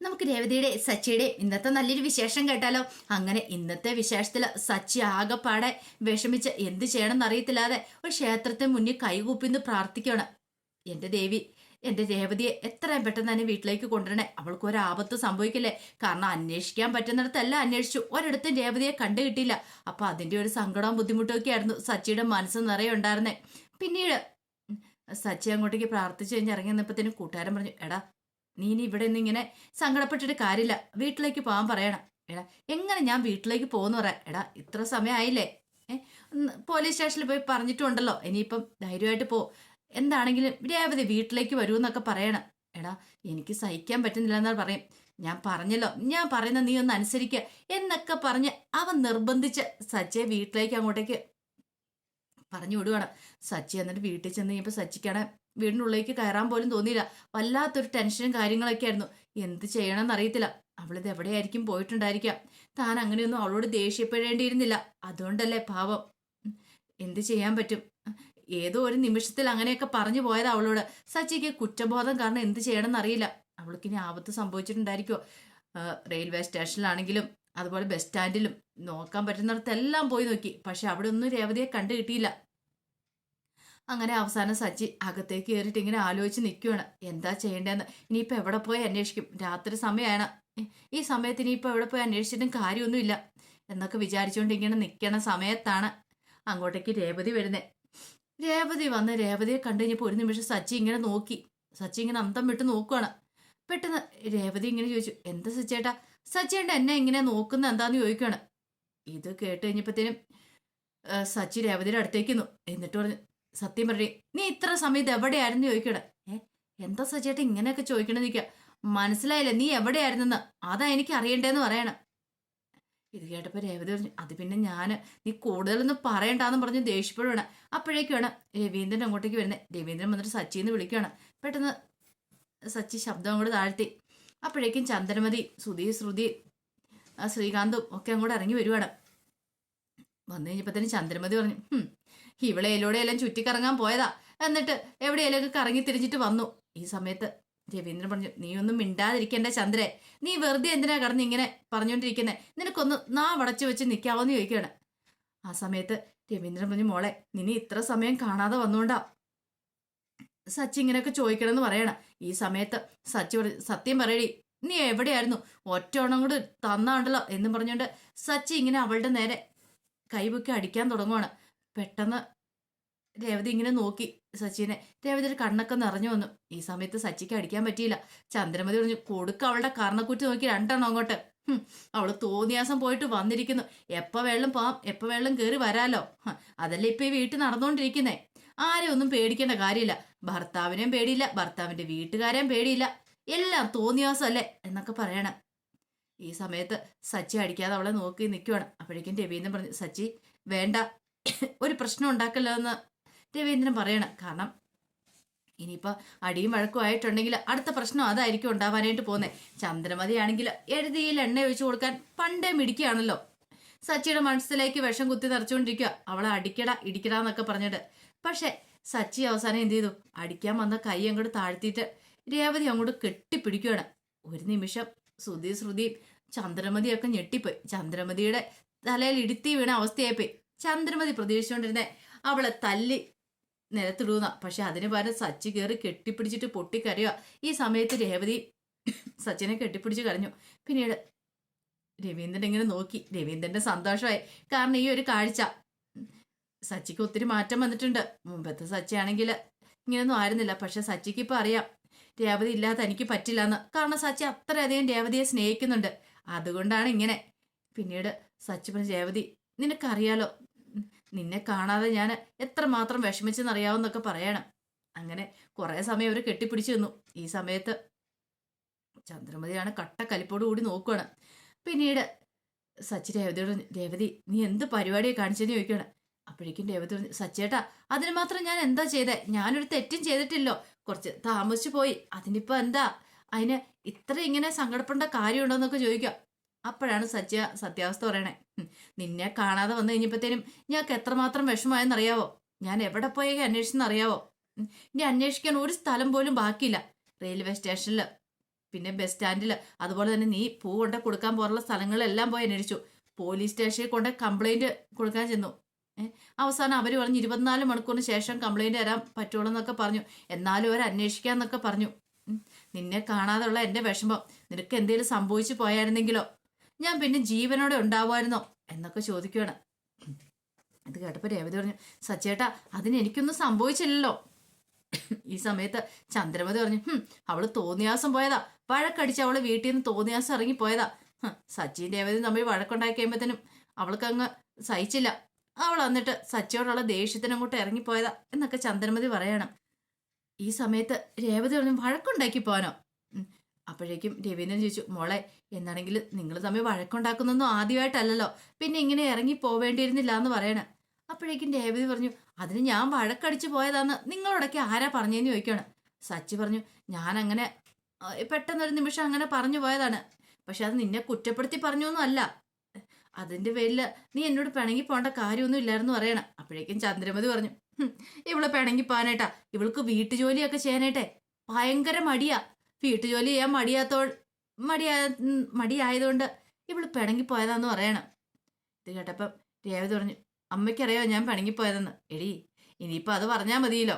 നമുക്ക് രേവതിയുടെ സച്ചിയുടെ ഇന്നത്തെ നല്ലൊരു വിശേഷം കേട്ടാലോ? അങ്ങനെ ഇന്നത്തെ വിശേഷത്തിൽ സച്ചി ആകെപ്പാടെ വിഷമിച്ച് എന്ത് ചെയ്യണമെന്ന് അറിയത്തില്ലാതെ ഒരു ക്ഷേത്രത്തെ മുന്നിൽ കൈകൂപ്പിന്ന് പ്രാർത്ഥിക്കുകയാണ്. എന്റെ ദേവി എന്റെ രേവതിയെ എത്രയും പെട്ടെന്ന് തന്നെ വീട്ടിലേക്ക് കൊണ്ടുവരണേ. അവൾക്ക് ഒരു ആപത്ത് സംഭവിക്കില്ലേ? കാരണം അന്വേഷിക്കാൻ പറ്റുന്നിടത്തെല്ലാം അന്വേഷിച്ചു. ഒരിടത്തും രേവതിയെ കണ്ടു കിട്ടിയില്ല. അപ്പം അതിന്റെ ഒരു സങ്കടവും ബുദ്ധിമുട്ടും ഒക്കെ ആയിരുന്നു സച്ചിയുടെ മനസ്സ് നിറയെ ഉണ്ടായിരുന്നേ. പിന്നീട് സച്ചി അങ്ങോട്ടേക്ക് പ്രാർത്ഥിച്ചു കഴിഞ്ഞ് ഇറങ്ങി നിന്നപ്പത്തിന് കൂട്ടുകാരൻ പറഞ്ഞു എടാ നീ ഇനി ഇവിടെ നിന്ന് ഇങ്ങനെ സങ്കടപ്പെട്ടിട്ട് കാര്യമില്ല. വീട്ടിലേക്ക് പോകാൻ പറയണം. എടാ എങ്ങനെ ഞാൻ വീട്ടിലേക്ക് പോകുന്നു പറയാം? എടാ ഇത്ര സമയമായില്ലേ പോലീസ് സ്റ്റേഷനിൽ പോയി പറഞ്ഞിട്ടുണ്ടല്ലോ. ഇനിയിപ്പം ധൈര്യമായിട്ട് പോ. എന്താണെങ്കിലും രേവതി വീട്ടിലേക്ക് വരൂ എന്നൊക്കെ പറയണം. എടാ എനിക്ക് സഹിക്കാൻ പറ്റുന്നില്ല എന്നാ പറയും. ഞാൻ പറഞ്ഞല്ലോ. ഞാൻ പറയുന്ന നീ ഒന്ന് അനുസരിക്കുക എന്നൊക്കെ പറഞ്ഞ് അവൻ നിർബന്ധിച്ച് സജ്ജയെ വീട്ടിലേക്ക് അങ്ങോട്ടേക്ക് പറഞ്ഞു വിടുവാണ് സച്ചി എന്നിട്ട് വീട്ടിൽ ചെന്ന് കഴിഞ്ഞപ്പോൾ സച്ചിക്കാണ് വീടിനുള്ളിലേക്ക് കയറാൻ പോലും തോന്നിയില്ല. വല്ലാത്തൊരു ടെൻഷനും കാര്യങ്ങളൊക്കെ ആയിരുന്നു. എന്ത് ചെയ്യണമെന്ന് അറിയത്തില്ല. അവളിത് എവിടെയായിരിക്കും പോയിട്ടുണ്ടായിരിക്കാം. താൻ അങ്ങനെയൊന്നും അവളോട് ദേഷ്യപ്പെടേണ്ടിയിരുന്നില്ല. അതുകൊണ്ടല്ലേ പാവം. എന്ത് ചെയ്യാൻ പറ്റും? ഏതോ ഒരു നിമിഷത്തിൽ അങ്ങനെയൊക്കെ പറഞ്ഞു പോയത് അവളോട്. സച്ചിക്ക് കുറ്റബോധം കാരണം എന്ത് ചെയ്യണമെന്ന് അറിയില്ല. അവൾക്ക് ഇനി ആപത്ത് സംഭവിച്ചിട്ടുണ്ടായിരിക്കുമോ റെയിൽവേ സ്റ്റേഷനിലാണെങ്കിലും അതുപോലെ ബസ് സ്റ്റാൻഡിലും നോക്കാൻ പറ്റുന്നിടത്തെല്ലാം പോയി നോക്കി. പക്ഷെ അവിടെ ഒന്നും രേവതിയെ കണ്ടു കിട്ടിയില്ല. അങ്ങനെ അവസാനം സച്ചി അകത്തേക്ക് കയറിയിട്ട് ഇങ്ങനെ ആലോചിച്ച് നിൽക്കുകയാണ് എന്താ ചെയ്യേണ്ടതെന്ന്? ഇനിയിപ്പോൾ എവിടെ പോയി അന്വേഷിക്കും? രാത്രി സമയമാണ്. ഈ സമയത്ത് ഇനിയിപ്പോൾ എവിടെ പോയി അന്വേഷിച്ചിട്ടും കാര്യമൊന്നുമില്ല. എന്നൊക്കെ വിചാരിച്ചുകൊണ്ട് ഇങ്ങനെ നിൽക്കണ സമയത്താണ് അങ്ങോട്ടേക്ക് രേവതി വരുന്നത് രേവതി വന്ന് രേവതിയെ കണ്ടു കഴിഞ്ഞപ്പോൾ ഒരു നിമിഷം സച്ചി ഇങ്ങനെ നോക്കി. സച്ചി ഇങ്ങനെ അന്തം വിട്ട് നോക്കുകയാണ് പെട്ടെന്ന് രേവതി ഇങ്ങനെ ചോദിച്ചു എന്താ സച്ചേട്ടാ? സച്ചേട്ട എന്നെ ഇങ്ങനെ നോക്കുന്ന എന്താന്ന് ചോദിക്കുകയാണ് ഇത് കേട്ട് കഴിഞ്ഞപ്പോഴത്തേനും സച്ചി രേവതിയുടെ അടുത്തേക്കുന്നു എന്നിട്ട് പറഞ്ഞു സത്യം പറഞ്ഞു നീ ഇത്ര സമയത്ത് എവിടെയായിരുന്നു? ചോദിക്കണേ. ഏ എന്താ സച്ചിയേട്ട ഇങ്ങനെയൊക്കെ ചോദിക്കണമെന്ന് ചോദിക്കുക മനസ്സിലായില്ല നീ എവിടെയായിരുന്നെന്ന്? അതാ എനിക്ക് അറിയണ്ടേന്ന് പറയണം. ഇത് കേട്ടപ്പോൾ രേവതി പറഞ്ഞു അത് പിന്നെ ഞാൻ നീ കൂടുതലൊന്നും പറയണ്ടാന്ന് പറഞ്ഞ് ദേഷ്യപ്പെടുവാണ്. അപ്പോഴേക്കുവാണ് രവീന്ദ്രൻ അങ്ങോട്ടേക്ക് വരുന്നത്. രവീന്ദ്രൻ വന്നിട്ട് സച്ചിന്ന് വിളിക്കുകയാണ് പെട്ടെന്ന് സച്ചി ശബ്ദം അങ്ങോട്ട് താഴ്ത്തി. അപ്പോഴേക്കും ചന്ദ്രമതി ശ്രുതി ശ്രുതി ആ ശ്രീകാന്തും ഒക്കെ അങ്ങോട്ട് ഇറങ്ങി വരുവാണ്. വന്നു കഴിഞ്ഞപ്പോൾ തന്നെ ചന്ദ്രമതി പറഞ്ഞു "ഹും, എല്ലാം ചുറ്റിക്കറങ്ങാൻ പോയതാ. എന്നിട്ട് എവിടെയെല്ലാം കറങ്ങി തിരിഞ്ഞിട്ട് വന്നു. ഈ സമയത്ത് രവീന്ദ്രൻ പറഞ്ഞു നീ ഒന്നും മിണ്ടാതിരിക്കേണ്ട ചന്ദ്രേ. നീ വെറുതെ എന്തിനാ കടന്ന് ഇങ്ങനെ പറഞ്ഞുകൊണ്ടിരിക്കുന്നേ നിനക്കൊന്ന് നാ വടച്ചു വെച്ച് നിൽക്കാവോന്ന് ചോദിക്കുകയാണ്. ആ സമയത്ത് രവീന്ദ്രൻ പറഞ്ഞു മോളെ നിന്നെ ഇത്ര സമയം കാണാതെ വന്നുകൊണ്ടാ സച്ചി ഇങ്ങനെയൊക്കെ ചോദിക്കണമെന്ന് പറയണം. ഈ സമയത്ത് സച്ചി സത്യം പറയടി നീ എവിടെയായിരുന്നു? ഒറ്റോണം കൂടെ തന്നാണ്ടല്ലോ എന്നും പറഞ്ഞുകൊണ്ട് സച്ചി ഇങ്ങനെ അവളുടെ നേരെ കൈപൊക്കി അടിക്കാൻ തുടങ്ങുവാണ്. പെട്ടെന്ന് രേവതി ഇങ്ങനെ നോക്കി സച്ചിനെ. രേവതിയുടെ കണ്ണൊക്കെ നിറഞ്ഞു വന്നു. ഈ സമയത്ത് സച്ചിക്ക് അടിക്കാൻ പറ്റിയില്ല. ചന്ദ്രമതി പറഞ്ഞു കൊടുക്ക അവളുടെ കർണക്കുറ്റി നോക്കി രണ്ടെണ്ണം അങ്ങോട്ട്. അവൾ തോന്നിയാസം പോയിട്ട് വന്നിരിക്കുന്നു. എപ്പ വെള്ളം പോവാം എപ്പ വെള്ളം കയറി വരാലോ. അതല്ലേ ഇപ്പൊ ഈ വീട്ടിൽ നടന്നുകൊണ്ടിരിക്കുന്നേ ആരെയൊന്നും പേടിക്കേണ്ട കാര്യമില്ല. ഭർത്താവിനെയും പേടിയില്ല ഭർത്താവിന്റെ വീട്ടുകാരെയും പേടിയില്ല. എല്ലാം തോന്നിയാസല്ലേ എന്നൊക്കെ പറയണം. ഈ സമയത്ത് സച്ചി അടിക്കാതെ അവളെ നോക്കി നിൽക്കുവാണ് അപ്പോഴേക്കും രവീന്ദ്രൻ പറഞ്ഞു സച്ചി വേണ്ട. ഒരു പ്രശ്നം ഉണ്ടാക്കല്ലോ എന്ന് രവീന്ദ്രൻ പറയണം. കാരണം ഇനിയിപ്പോൾ അടിയും വഴക്കും ആയിട്ടുണ്ടെങ്കിൽ അടുത്ത പ്രശ്നം അതായിരിക്കും ഉണ്ടാവാനായിട്ട് പോകുന്നത് ചന്ദ്രമതി ആണെങ്കിൽ എഴുതിയിൽ എണ്ണ ഒഴിച്ചു കൊടുക്കാൻ പണ്ടേ മിടിക്കുകയാണല്ലോ സച്ചിയുടെ മനസ്സിലേക്ക് വിഷം കുത്തി നിറച്ചുകൊണ്ടിരിക്കുക. അവളെ അടിക്കട ഇടിക്കട എന്നൊക്കെ പറഞ്ഞിട്ട്. പക്ഷെ സച്ചി അവസാനം എന്ത് ചെയ്തു? അടിക്കാൻ വന്ന കൈ അങ്ങോട്ട് താഴ്ത്തിയിട്ട് രേവതി അങ്ങോട്ട് കെട്ടിപ്പിടിക്കുകയാണ് ഒരു നിമിഷം ശ്രുതി ശ്രുതി ചന്ദ്രമതിയൊക്കെ ഞെട്ടിപ്പോയി. ചന്ദ്രമതിയുടെ തലയിൽ ഇടുത്തി വീണ അവസ്ഥയായിപ്പോയി. ചന്ദ്രമതി പ്രതീക്ഷിച്ചുകൊണ്ടിരുന്നേ അവളെ തല്ലി നിലത്തിടുന്ന പക്ഷെ അതിന് പകരം സച്ചി കയറി കെട്ടിപ്പിടിച്ചിട്ട് പൊട്ടിക്കരയുക ഈ സമയത്ത് രേവതി സച്ചിനെ കെട്ടിപ്പിടിച്ച് കരഞ്ഞു പിന്നീട് രവീന്ദ്രൻ ഇങ്ങനെ നോക്കി. രവീന്ദ്രന്റെ സന്തോഷമായി. കാരണം ഈ ഒരു കാഴ്ച സച്ചിക്ക് ഒത്തിരി മാറ്റം വന്നിട്ടുണ്ട്. മുമ്പത്തെ സച്ചിയാണെങ്കിൽ ഇങ്ങനെയൊന്നും ആയിരുന്നില്ല. പക്ഷെ സച്ചിക്ക് ഇപ്പം അറിയാം. രേവതി ഇല്ലാതെ എനിക്ക് പറ്റില്ല എന്ന്. കാരണം സച്ചി അത്രയധികം രേവതിയെ സ്നേഹിക്കുന്നുണ്ട്. അതുകൊണ്ടാണ് ഇങ്ങനെ. പിന്നീട് സച്ചി പറഞ്ഞ രേവതി നിനക്കറിയാലോ? നിന്നെ കാണാതെ ഞാൻ എത്രമാത്രം വിഷമിച്ചെന്നറിയാവുന്നൊക്കെ പറയണം. അങ്ങനെ കുറേ സമയം അവർ കെട്ടിപ്പിടിച്ചു നിന്നു. ഈ സമയത്ത് ചന്ദ്രമതിയാണ് കട്ട കലിപ്പോട് കൂടി നോക്കുകയാണ് പിന്നീട് സച്ചി രേവതിയോട് രേവതി നീ എന്ത് പരിപാടിയെ കാണിച്ചെന്ന് ചോദിക്കുകയാണ് അപ്പോഴേക്കും രേവതി സച്ചേട്ടാ അതിന് മാത്രം ഞാൻ എന്താ ചെയ്തേ? ഞാനൊരു തെറ്റും ചെയ്തിട്ടില്ലോ. കുറച്ച് താമസിച്ചു പോയി. അതിനിപ്പോ എന്താ? അതിന് ഇത്ര ഇങ്ങനെ സങ്കടപ്പെടേണ്ട കാര്യമുണ്ടോന്നൊക്കെ ചോദിക്കുക. അപ്പോഴാണ് സത്യ സത്യാവസ്ഥ പറയണേ. നിന്നെ കാണാതെ വന്നു കഴിഞ്ഞപ്പോഴത്തേനും ഞങ്ങൾക്ക് എത്രമാത്രം വിഷമമായെന്നറിയാവോ? ഞാൻ എവിടെ പോയി അന്വേഷിച്ചെന്നറിയാവോ? ഇനി അന്വേഷിക്കാൻ ഒരു സ്ഥലം പോലും ബാക്കിയില്ല. റെയിൽവേ സ്റ്റേഷനിൽ പിന്നെ ബസ് സ്റ്റാൻഡിൽ അതുപോലെ തന്നെ നീ പൂ കൊണ്ട് കൊടുക്കാൻ പോലുള്ള സ്ഥലങ്ങളിലെല്ലാം പോയി അന്വേഷിച്ചു. പോലീസ് സ്റ്റേഷനിൽ കൊണ്ട് കംപ്ലൈന്റ് കൊടുക്കാൻ ചെന്നു. അവസാനം അവർ പറഞ്ഞു ഇരുപത്തിനാല് മണിക്കൂറിന് ശേഷം കംപ്ലൈന്റ് തരാൻ പറ്റുള്ളൂ എന്നൊക്കെ പറഞ്ഞു. എന്നാലും അവർ അന്വേഷിക്കാന്നൊക്കെ പറഞ്ഞു. നിന്നെ കാണാതുള്ള എന്റെ വിഷമം. നിനക്ക് എന്തെങ്കിലും സംഭവിച്ചു പോയായിരുന്നെങ്കിലോ? ഞാൻ പിന്നെ ജീവനോടെ ഉണ്ടാവുമായിരുന്നോ? എന്നൊക്കെ ചോദിക്കുകയാണ് അത് കേട്ടപ്പോൾ രേവതി പറഞ്ഞു സച്ചേട്ടാ അതിന് എനിക്കൊന്നും സംഭവിച്ചില്ലല്ലോ. ഈ സമയത്ത് ചന്ദ്രമതി പറഞ്ഞു അവൾ തോന്നിയാസം പോയതാ. വഴക്കടിച്ച് അവൾ വീട്ടിൽ നിന്ന് തോന്നിയാസം ഇറങ്ങി പോയതാ സച്ചിൻ രേവതി തമ്മിൽ വഴക്കുണ്ടാക്കി കഴിയുമ്പോഴത്തേനും അവൾക്ക് അങ്ങ് സഹിച്ചില്ല. അവൾ വന്നിട്ട് സച്ചിയോടുള്ള ദേഷ്യത്തിന് അങ്ങോട്ട് ഇറങ്ങിപ്പോയതാ എന്നൊക്കെ ചന്ദ്രമതി പറയണം. ഈ സമയത്ത് രേവതി പറഞ്ഞു വഴക്കുണ്ടാക്കി പോകാനോ? അപ്പോഴേക്കും രവീന്ദ്രൻ ചോദിച്ചു മോളെ എന്നാണെങ്കിലും നിങ്ങൾ തമ്മിൽ വഴക്കുണ്ടാക്കുന്നൊന്നും ആദ്യമായിട്ടല്ലല്ലോ. പിന്നെ ഇങ്ങനെ ഇറങ്ങി പോവേണ്ടിയിരുന്നില്ല എന്ന് പറയണ. അപ്പോഴേക്കും രേവതി പറഞ്ഞു അതിന് ഞാൻ വഴക്കടിച്ചു പോയതാന്ന് നിങ്ങളോടൊക്കെ ആരാ പറഞ്ഞതെന്ന് ചോദിക്കുകയാണ് സച്ചി പറഞ്ഞു ഞാൻ അങ്ങനെ പെട്ടെന്നൊരു നിമിഷം അങ്ങനെ പറഞ്ഞു പോയതാണ്. പക്ഷെ അത് നിന്നെ കുറ്റപ്പെടുത്തി പറഞ്ഞൊന്നും അല്ല അതിന്റെ പേരിൽ നീ എന്നോട് പിണങ്ങി പോണ്ട കാര്യമൊന്നും ഇല്ലായിരുന്നു പറയണം. അപ്പോഴേക്കും ചന്ദ്രമതി പറഞ്ഞു ഇവൾ പിണങ്ങി പോകാനായിട്ടാ. ഇവൾക്ക് വീട്ടുജോലിയൊക്കെ ചെയ്യാനായിട്ടെ. ഭയങ്കര മടിയാ. വീട്ടുജോലി ചെയ്യാൻ മടിയാത്തോ മടിയാ മടിയായതുകൊണ്ട് ഇവൾ പിണങ്ങിപ്പോയതാന്ന് പറയണം. ഇത് കേട്ടപ്പം രേവതി പറഞ്ഞു അമ്മയ്ക്കറിയോ ഞാൻ പിണങ്ങിപ്പോയതെന്ന് എടി ഇനിയിപ്പോൾ അത് പറഞ്ഞാൽ മതിയല്ലോ.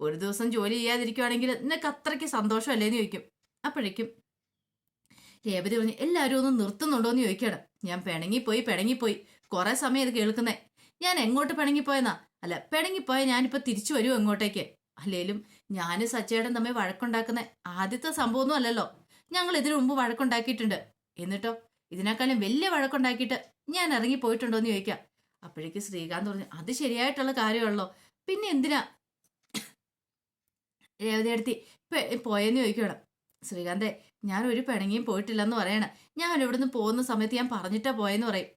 ഒരു ദിവസം ജോലി ചെയ്യാതിരിക്കുവാണെങ്കിൽ നിനക്ക് അത്രയ്ക്ക് സന്തോഷമല്ലേന്ന് ചോദിക്കും. അപ്പോഴേക്കും രേവതി പറഞ്ഞു എല്ലാവരും ഒന്ന് നിർത്തുന്നുണ്ടോ എന്ന് ചോദിക്കണം ഞാൻ പിണങ്ങിപ്പോയി പിണങ്ങിപ്പോയി. കുറെ സമയം ഇത് കേൾക്കുന്നേ. ഞാൻ എങ്ങോട്ട് പിണങ്ങിപ്പോയെന്നാ? അല്ല പിണങ്ങിപ്പോയ ഞാനിപ്പോൾ തിരിച്ചു വരൂ എങ്ങോട്ടേക്ക്? അല്ലേലും ഞാൻ സച്ചേടൻ തമ്മിൽ വഴക്കുണ്ടാക്കുന്ന. ആദ്യത്തെ സംഭവമൊന്നും അല്ലല്ലോ. ഞങ്ങൾ ഇതിനു മുമ്പ് വഴക്കുണ്ടാക്കിയിട്ടുണ്ട്. എന്നിട്ടോ? ഇതിനേക്കാളും വലിയ വഴക്കുണ്ടാക്കിയിട്ട് ഞാൻ ഇറങ്ങി പോയിട്ടുണ്ടോ എന്ന് ചോദിക്കാം. അപ്പോഴേക്ക് ശ്രീകാന്ത് പറഞ്ഞു അത് ശരിയായിട്ടുള്ള കാര്യമുള്ളോ പിന്നെ എന്തിനാ? രേവതി അടുത്തി പോയെന്ന് ചോദിക്കണം ശ്രീകാന്തേ ഞാൻ ഒരു പിണങ്ങിയും പോയിട്ടില്ലെന്ന് പറയണേ. ഞാൻ ഇവിടുന്ന് പോകുന്ന സമയത്ത് ഞാൻ പറഞ്ഞിട്ടാ പോയെന്ന് പറയും.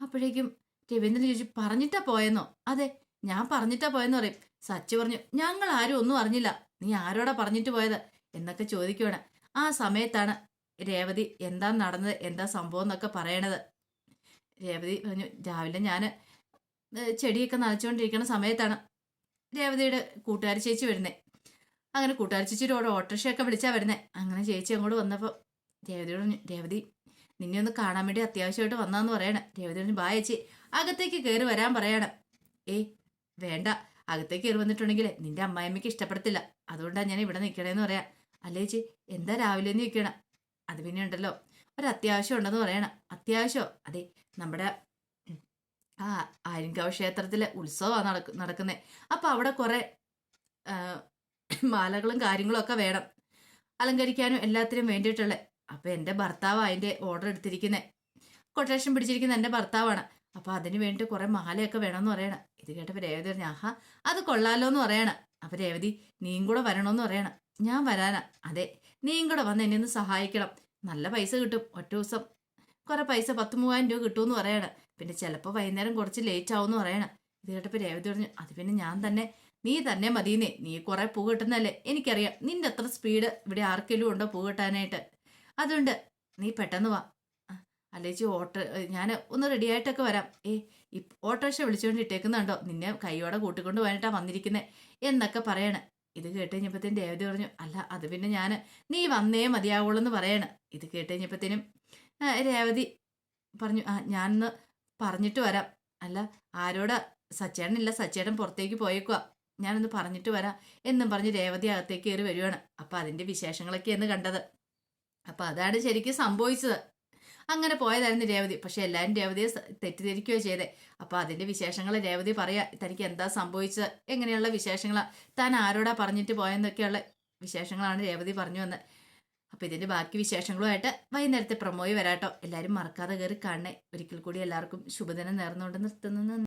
അപ്പോഴേക്കും രവീന്ദ്രൻ ചോദിച്ചു പറഞ്ഞിട്ടാ പോയെന്നോ? അതെ ഞാൻ പറഞ്ഞിട്ടാ പോയെന്ന് പറയും. സച്ചു പറഞ്ഞു ഞങ്ങൾ ആരും ഒന്നും അറിഞ്ഞില്ല. നീ ആരോടാ പറഞ്ഞിട്ട് പോയത്? എന്നൊക്കെ ചോദിക്കുവാണ്. ആ സമയത്താണ് രേവതി എന്താ നടന്നത് എന്താ സംഭവം എന്നൊക്കെ പറയണത്. രേവതി പറഞ്ഞു രാവിലെ ഞാൻ ചെടിയൊക്കെ നനച്ചുകൊണ്ടിരിക്കുന്ന സമയത്താണ് രേവതിയുടെ കൂട്ടുകാരി ചേച്ചി വരുന്നത് അങ്ങനെ കൂട്ടുകാരി ചേച്ചി ഒരു ഓട്ടോറിക്ഷയൊക്കെ വിളിച്ചാൽ വരുന്നത് അങ്ങനെ ചേച്ചി അങ്ങോട്ട് വന്നപ്പോൾ രേവതിയോട് പറഞ്ഞു രേവതി നിന്നെ ഒന്ന് കാണാൻ വേണ്ടി അത്യാവശ്യമായിട്ട് വന്നാന്ന് പറയണം. രേവതി പറഞ്ഞു ബാ ചേച്ചി അകത്തേക്ക് കയറി വരാൻ പറയണം. ഏയ് വേണ്ട അകത്തേക്ക് കയറി വന്നിട്ടുണ്ടെങ്കിൽ നിന്റെ അമ്മായിമ്മയ്ക്ക് ഇഷ്ടപ്പെടത്തില്ല. അതുകൊണ്ടാണ് ഞാൻ ഇവിടെ നിൽക്കണേന്ന് പറയാം. അല്ലേ ചേച്ചി എന്താ രാവിലെ എന്ന് നിൽക്കണം അത് പിന്നെ ഉണ്ടല്ലോ ഒരു അത്യാവശ്യം ഉണ്ടെന്ന് പറയണം. അത്യാവശ്യമോ അതെ നമ്മുടെ ആ ആര്യങ്കാവ് ക്ഷേത്രത്തിലെ ഉത്സവമാണ് നടക്ക് നടക്കുന്നത് അപ്പം അവിടെ കുറേ മാലകളും കാര്യങ്ങളും ഒക്കെ വേണം. അലങ്കരിക്കാനും എല്ലാത്തിനും വേണ്ടിയിട്ടുള്ള അപ്പം എന്റെ ഭർത്താവ് അതിന്റെ ഓർഡർ എടുത്തിരിക്കുന്നത് കൊട്ടേഷൻ പിടിച്ചിരിക്കുന്ന എന്റെ ഭർത്താവാണ്. അപ്പോൾ അതിന് വേണ്ടി കുറേ മാലയൊക്കെ വേണമെന്ന് പറയണം. ഇത് കേട്ടപ്പോൾ രേവതി പറഞ്ഞു ആഹാ അത് കൊള്ളാലോ എന്ന് പറയണം. അപ്പോൾ രേവതി നീയും കൂടെ വരണമെന്ന് പറയണം. ഞാൻ വരാനാ. അതെ നീയും കൂടെ വന്ന് എന്നെ ഒന്ന് സഹായിക്കണം. നല്ല പൈസ കിട്ടും ഒറ്റ ദിവസം. കുറേ പൈസ പത്ത് മൂവായിരം രൂപ കിട്ടുമെന്ന് പറയണം. പിന്നെ ചിലപ്പോൾ വൈകുന്നേരം കുറച്ച് ലേറ്റ് ആവുമെന്ന് പറയണം. ഇത് കേട്ടപ്പോൾ രേവതി പറഞ്ഞു അത് പിന്നെ ഞാൻ തന്നെ നീ തന്നെ മതിയെന്നേ. നീ കുറെ പൂ കിട്ടുന്നല്ലേ എനിക്കറിയാം. നിന്റെ അത്ര സ്പീഡ് ഇവിടെ ആർക്കെങ്കിലും ഉണ്ടോ പൂ കിട്ടാനായിട്ട്? അതുകൊണ്ട് നീ പെട്ടെന്ന് വാ. അല്ലേച്ചി ഓട്ടോ ഞാൻ ഒന്ന് റെഡി ആയിട്ടൊക്കെ വരാം. ഏ ഓട്ടോറിക്ഷ വിളിച്ചുകൊണ്ട് ഇട്ടേക്കുന്നുണ്ടോ? നിന്നെ കൈയോടെ കൂട്ടിക്കൊണ്ട് പോകാനായിട്ടാ വന്നിരിക്കുന്നത് എന്നൊക്കെ പറയണേ. ഇത് കേട്ട് കഴിഞ്ഞപ്പോഴത്തേനും പറഞ്ഞു അല്ല അത് പിന്നെ ഞാൻ നീ വന്നേ മതിയാവുള്ളൂ എന്ന് പറയണേ. ഇത് കേട്ട് കഴിഞ്ഞപ്പോഴത്തേനും രേവതി പറഞ്ഞു ആ ഞാനൊന്ന് പറഞ്ഞിട്ട് വരാം. അല്ല ആരോടാ? സച്ചേട്ടനില്ല സച്ചേട്ടൻ പുറത്തേക്ക് പോയേക്കുക ഞാനൊന്ന് പറഞ്ഞിട്ട് വരാം. എന്നും പറഞ്ഞ് രേവതി അകത്തേക്ക് കയറി വരുവാണ്. അപ്പം അതിന്റെ വിശേഷങ്ങളൊക്കെയാണ് കണ്ടത്. അപ്പം അതാണ് ശരിക്കും സംഭവിച്ചത്. അങ്ങനെ പോയതായിരുന്നു രേവതി. പക്ഷെ എല്ലാവരും രേവതിയെ തെറ്റിദ്ധരിക്കുകയോ ചെയ്തേ. അപ്പോൾ അതിന്റെ വിശേഷങ്ങൾ രേവതി പറയാ. തനിക്ക് എന്താ സംഭവിച്ചത്? എങ്ങനെയുള്ള വിശേഷങ്ങളാ? താൻ ആരോടാ പറഞ്ഞിട്ട് പോയെന്നൊക്കെയുള്ള വിശേഷങ്ങളാണ് രേവതി പറഞ്ഞു വന്നത് അപ്പോൾ ഇതിന്റെ ബാക്കി വിശേഷങ്ങളുമായിട്ട് വൈകുന്നേരത്തെ പ്രമോയി വരാട്ടോ. എല്ലാവരും മറക്കാതെ കയറി കാണണേ. ഒരിക്കൽ കൂടി എല്ലാവർക്കും ശുഭദിനം നേർന്നുകൊണ്ട് നിർത്തുന്നു.